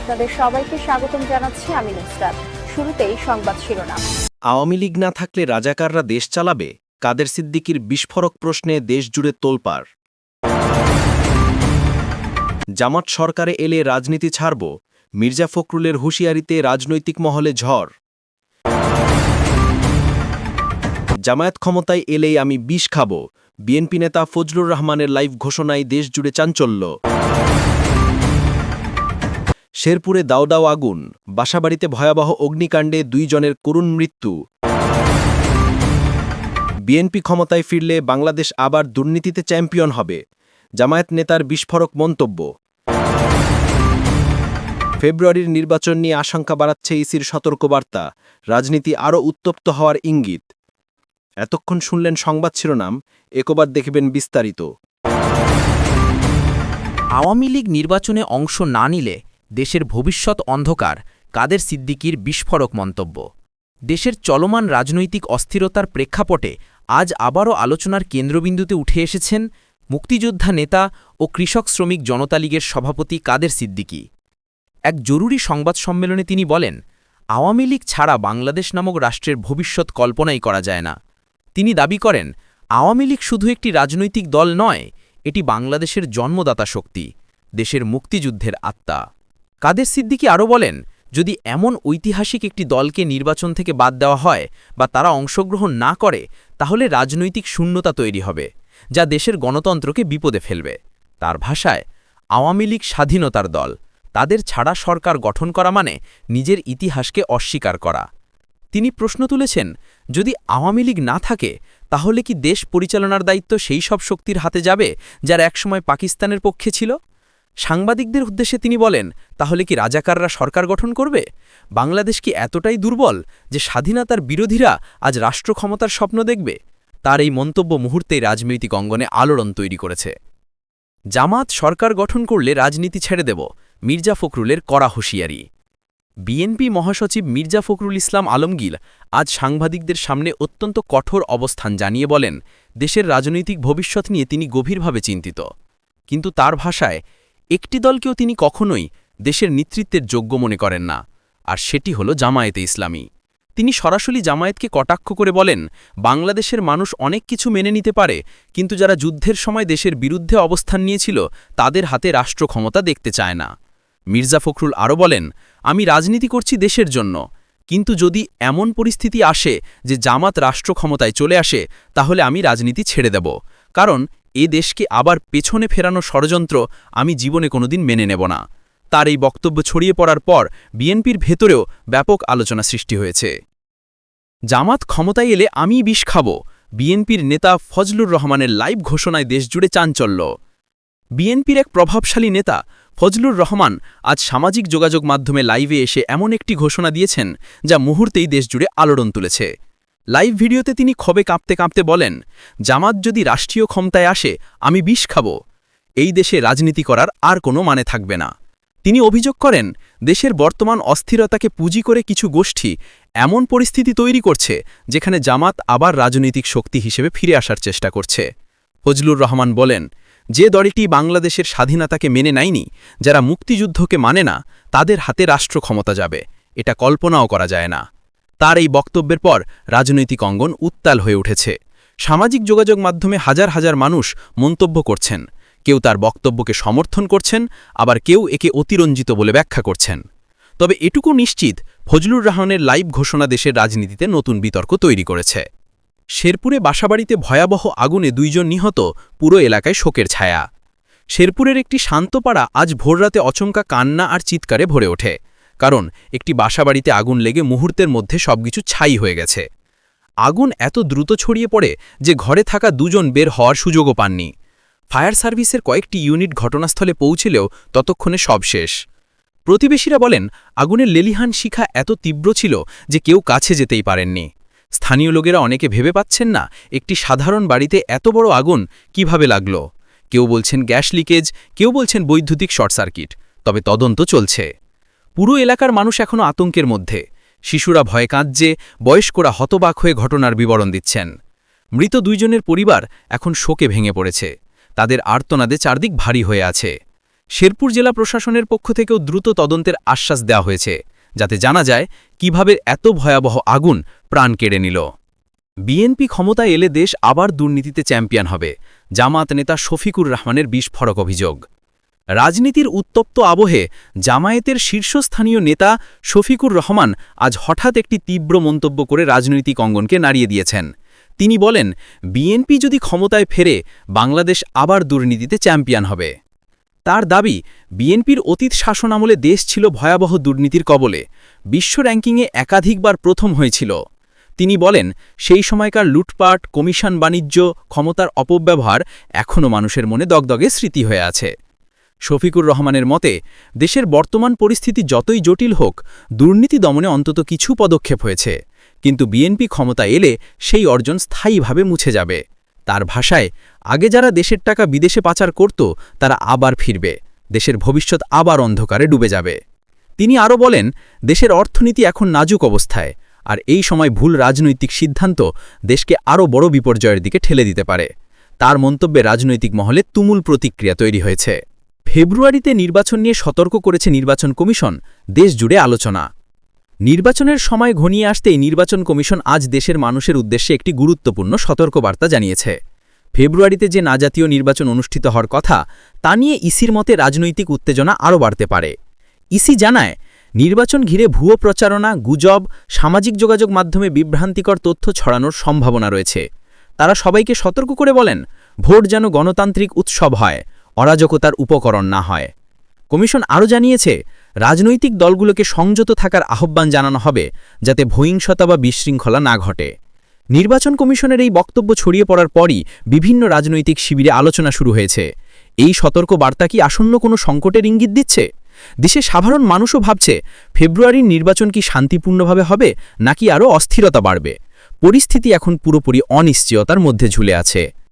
আপনাদের সবাইকে স্বাগতম জানাচ্ছি আমি নুসরাত। শুরুতেই সংবাদ শিরোনাম। আওয়ামী লীগ না থাকলে রাজাকাররা দেশ চালাবে? কাদের সিদ্দিকির বিস্ফোরক প্রশ্নে দেশজুড়ে তোলপাড়। জামাত সরকারে এলে রাজনীতি ছাড়ব? মির্জা ফখরুলের হুঁশিয়ারিতে রাজনৈতিক মহলে ঝড়। জামায়াত ক্ষমতায় এলেই আমি বিষ খাব। বিএনপি নেতা ফজলুর রহমানের লাইভ ঘোষণায় দেশজুড়ে চাঞ্চল্য। শেরপুরে দাও দাও আগুন, বাসাবাড়িতে ভয়াবহ অগ্নিকাণ্ডে দুইজনের করুণ মৃত্যু। বিএনপি ক্ষমতায় ফিরলে বাংলাদেশ আবার দুর্নীতিতে চ্যাম্পিয়ন হবে, জামায়াত নেতার বিস্ফোরক মন্তব্য। ফেব্রুয়ারির নির্বাচন নিয়ে আশঙ্কা বাড়াচ্ছে ইসির সতর্কবার্তা, রাজনীতি আরও উত্তপ্ত হওয়ার ইঙ্গিত। এতক্ষণ শুনলেন সংবাদ শিরোনাম, একবার দেখবেন বিস্তারিত। আওয়ামী লীগ নির্বাচনে অংশ না নিলে দেশের ভবিষ্যৎ অন্ধকার, কাদের সিদ্দিকির বিস্ফোরক মন্তব্য। দেশের চলমান রাজনৈতিক অস্থিরতার প্রেক্ষাপটে আজ আবারও আলোচনার কেন্দ্রবিন্দুতে উঠে এসেছেন মুক্তিযোদ্ধা নেতা ও কৃষক শ্রমিক জনতা লীগের সভাপতি কাদের সিদ্দিকী। এক জরুরি সংবাদ সম্মেলনে তিনি বলেন, আওয়ামী লীগ ছাড়া বাংলাদেশ নামক রাষ্ট্রের ভবিষ্যৎ কল্পনাই করা যায় না। তিনি দাবি করেন, আওয়ামী লীগ শুধু একটি রাজনৈতিক দল নয়, এটি বাংলাদেশের জন্মদাতা শক্তি, দেশের মুক্তিযুদ্ধের আত্মা। কাদের সিদ্দিকী আরও বলেন, যদি এমন ঐতিহাসিক একটি দলকে নির্বাচন থেকে বাদ দেওয়া হয় বা তারা অংশগ্রহণ না করে, তাহলে রাজনৈতিক শূন্যতা তৈরি হবে, যা দেশের গণতন্ত্রকে বিপদে ফেলবে। তার ভাষায়, আওয়ামী লীগ স্বাধীনতার দল, তাদের ছাড়া সরকার গঠন করা মানে নিজের ইতিহাসকে অস্বীকার করা। তিনি প্রশ্ন তুলেছেন, যদি আওয়ামী লীগ না থাকে, তাহলে কি দেশ পরিচালনার দায়িত্ব সেই সব শক্তির হাতে যাবে, যার একসময় পাকিস্তানের পক্ষে ছিল? সাংবাদিকদের উদ্দেশ্যে তিনি বলেন, তাহলে কি রাজাকাররা সরকার গঠন করবে? বাংলাদেশ কি এতটাই দুর্বল যে স্বাধীনতার বিরোধীরা আজ রাষ্ট্র ক্ষমতার স্বপ্ন দেখবে? তার এই মন্তব্য মুহূর্তেই রাজনৈতিক অঙ্গনে আলোড়ন তৈরি করেছে। জামাত সরকার গঠন করলে রাজনীতি ছেড়ে দেব, মির্জা ফখরুলের কড়া হুঁশিয়ারি। বিএনপি মহাসচিব মির্জা ফখরুল ইসলাম আলমগীর আজ সাংবাদিকদের সামনে অত্যন্ত কঠোর অবস্থান জানিয়ে বলেন, দেশের রাজনৈতিক ভবিষ্যৎ নিয়ে তিনি গভীরভাবে চিন্তিত। কিন্তু তার ভাষায় একটি দলকেও তিনি কখনোই দেশের নেতৃত্বের যোগ্য মনে করেন না, আর সেটি হল জামায়াতে ইসলামী। তিনি সরাসরি জামায়াতকে কটাক্ষ করে বলেন, বাংলাদেশের মানুষ অনেক কিছু মেনে নিতে পারে, কিন্তু যারা যুদ্ধের সময় দেশের বিরুদ্ধে অবস্থান নিয়েছিল, তাদের হাতে রাষ্ট্র ক্ষমতা দেখতে চায় না। মির্জা ফখরুল আরও বলেন, আমি রাজনীতি করছি দেশের জন্য, কিন্তু যদি এমন পরিস্থিতি আসে যে জামাত রাষ্ট্র ক্ষমতায় চলে আসে, তাহলে আমি রাজনীতি ছেড়ে দেব, কারণ এ দেশকে আবার পেছনে ফেরানো ষড়যন্ত্র আমি জীবনে কোনোদিন মেনে নেব না। তার এই বক্তব্য ছড়িয়ে পড়ার পর বিএনপির ভেতরেও ব্যাপক আলোচনা সৃষ্টি হয়েছে। জামাত ক্ষমতায় এলে আমি বিষ খাব, বিএনপির নেতা ফজলুর রহমানের লাইভ ঘোষণায় দেশজুড়ে চাঞ্চল্য। বিএনপির এক প্রভাবশালী নেতা ফজলুর রহমান আজ সামাজিক যোগাযোগ মাধ্যমে লাইভে এসে এমন একটি ঘোষণা দিয়েছেন যা মুহূর্তেই দেশজুড়ে আলোড়ন তুলেছে। লাইভ ভিডিওতে তিনি ক্ষোভে কাঁপতে কাঁপতে বলেন, জামাত যদি রাষ্ট্রীয় ক্ষমতায় আসে, আমি বিষ খাব। এই দেশে রাজনীতি করার আর কোনো মানে থাকবে না। তিনি অভিযোগ করেন, দেশের বর্তমান অস্থিরতাকে পুঁজি করে কিছু গোষ্ঠী এমন পরিস্থিতি তৈরি করছে, যেখানে জামাত আবার রাজনৈতিক শক্তি হিসেবে ফিরে আসার চেষ্টা করছে। ফজলুর রহমান বলেন, যে দলটি বাংলাদেশের স্বাধীনতাকে মেনে নেয়নি, যারা মুক্তিযুদ্ধকে মানে না, তাদের হাতে রাষ্ট্র ক্ষমতা যাবে। এটা কল্পনাও করা যায় না। তার এই বক্তব্যের পর রাজনৈতিক অঙ্গন উত্তাল হয়ে উঠেছে। সামাজিক যোগাযোগ মাধ্যমে হাজার হাজার মানুষ মন্তব্য করছেন। কেউ তার বক্তব্যকে সমর্থন করছেন, আবার কেউ একে অতিরঞ্জিত বলে ব্যাখ্যা করছেন। তবে এটুকু নিশ্চিত, ফজলুর রহমানের লাইভ ঘোষণা দেশের রাজনীতিতে নতুন বিতর্ক তৈরি করেছে। শেরপুরে বাসাবাড়িতে ভয়াবহ আগুনে দুইজন নিহত, পুরো এলাকায় শোকের ছায়া। শেরপুরের একটি শান্তপাড়া আজ ভোররাতে অচমকা কান্না আর চিৎকারে ভরে ওঠে। কারণ একটি বাসাবাড়িতে আগুন লেগে মুহূর্তের মধ্যে সবকিছু ছাই হয়ে গেছে। আগুন এত দ্রুত ছড়িয়ে পড়ে যে ঘরে থাকা দুজন বের হওয়ার সুযোগও পাননি। ফায়ার সার্ভিসের কয়েকটি ইউনিট ঘটনাস্থলে পৌঁছলেও ততক্ষণে সব শেষ। প্রতিবেশীরা বলেন, আগুনের লেলিহান শিখা এত তীব্র ছিল যে কেউ কাছে যেতেই পারেননি। স্থানীয় লোকেরা অনেকে ভেবে পাচ্ছেন না, একটি সাধারণ বাড়িতে এত বড় আগুন কীভাবে লাগল। কেউ বলছেন গ্যাস লিকেজ, কেউ বলছেন বৈদ্যুতিক শর্ট সার্কিট, তবে তদন্ত চলছে। পুরো এলাকার মানুষ এখনও আতঙ্কের মধ্যে। শিশুরা ভয়ে কাঁদছে, বয়স্করা হতবাক হয়ে ঘটনার বিবরণ দিচ্ছেন। মৃত দুইজনের পরিবার এখন শোকে ভেঙে পড়েছে। তাদের আর্তনাদে চারদিক ভারী হয়ে আছে। শেরপুর জেলা প্রশাসনের পক্ষ থেকেও দ্রুত তদন্তের আশ্বাস দেওয়া হয়েছে, যাতে জানা যায় কীভাবে এত ভয়াবহ আগুন প্রাণ কেড়ে নিল। বিএনপি ক্ষমতায় এলে দেশ আবার দুর্নীতিতে চ্যাম্পিয়ন হবে, জামাত নেতা শফিকুর রহমানের বিস্ফোরক অভিযোগ। রাজনীতির উত্তপ্ত আবহে জামায়াতের শীর্ষস্থানীয় নেতা শফিকুর রহমান আজ হঠাৎ একটি তীব্র মন্তব্য করে রাজনৈতিক অঙ্গনকে নাড়িয়ে দিয়েছেন। তিনি বলেন, বিএনপি যদি ক্ষমতায় ফেরে, বাংলাদেশ আবার দুর্নীতিতে চ্যাম্পিয়ন হবে। তার দাবি, বিএনপির অতীত শাসনামলে দেশ ছিল ভয়াবহ দুর্নীতির কবলে, বিশ্ব র্যাঙ্কিংয়ে একাধিকবার প্রথম হয়েছিল। তিনি বলেন, সেই সময়কার লুটপাট, কমিশন বাণিজ্য, ক্ষমতার অপব্যবহার এখনও মানুষের মনে দগদগে স্মৃতি হয়ে আছে। শফিকুর রহমানের মতে, দেশের বর্তমান পরিস্থিতি যতই জটিল হোক, দুর্নীতি দমনে অন্তত কিছু পদক্ষেপ হয়েছে। কিন্তু বিএনপি ক্ষমতা এলে সেই অর্জন স্থায়ীভাবে মুছে যাবে। তার ভাষায়, আগে যারা দেশের টাকা বিদেশে পাচার করত, তারা আবার ফিরবে। দেশের ভবিষ্যৎ আবার অন্ধকারে ডুবে যাবে। তিনি আরও বলেন, দেশের অর্থনীতি এখন নাজুক অবস্থায়, আর এই সময় ভুল রাজনৈতিক সিদ্ধান্ত দেশকে আরও বড় বিপর্যয়ের দিকে ঠেলে দিতে পারে। তার মন্তব্যে রাজনৈতিক মহলে তুমুল প্রতিক্রিয়া তৈরি হয়েছে। ফেব্রুয়ারিতে নির্বাচন নিয়ে সতর্ক করেছে নির্বাচন কমিশন, দেশ জুড়ে আলোচনা। নির্বাচনের সময় ঘনিয়ে আসতেই নির্বাচন কমিশন আজ দেশের মানুষের উদ্দেশ্যে একটি গুরুত্বপূর্ণ সতর্কবার্তা জানিয়েছে। ফেব্রুয়ারিতে যে নাজাতীয় নির্বাচন অনুষ্ঠিত হওয়ার কথা, তা নিয়ে ইসির মতে রাজনৈতিক উত্তেজনা আরও বাড়তে পারে। ইসি জানায়, নির্বাচন ঘিরে ভুয়ো প্রচারণা, গুজব, সামাজিক যোগাযোগ মাধ্যমে বিভ্রান্তিকর তথ্য ছড়ানোর সম্ভাবনা রয়েছে। তারা সবাইকে সতর্ক করে বলেন, ভোট যেন গণতান্ত্রিক উৎসব হয়। অরাজকতার উপকরণ না হয়। কমিশন আরও জানিয়েছে, রাজনৈতিক দলগুলোকে সংযত থাকার আহ্বান জানানো হবে যাতে ভহিংসতা বা বিশৃঙ্খলা না ঘটে। নির্বাচন কমিশনের এই বক্তব্য ছড়িয়ে পড়ার পরই বিভিন্ন রাজনৈতিক শিবিরে আলোচনা শুরু হয়েছে। এই সতর্ক বার্তা কি আসন্ন কোনো সংকটের ইঙ্গিত দিচ্ছে? দেশে সাধারণ মানুষও ভাবছে, ফেব্রুয়ারির নির্বাচন কি শান্তিপূর্ণভাবে হবে নাকি আরও অস্থিরতা বাড়বে? পরিস্থিতি এখন পুরোপুরি অনিশ্চয়তার মধ্যে ঝুলে আছে।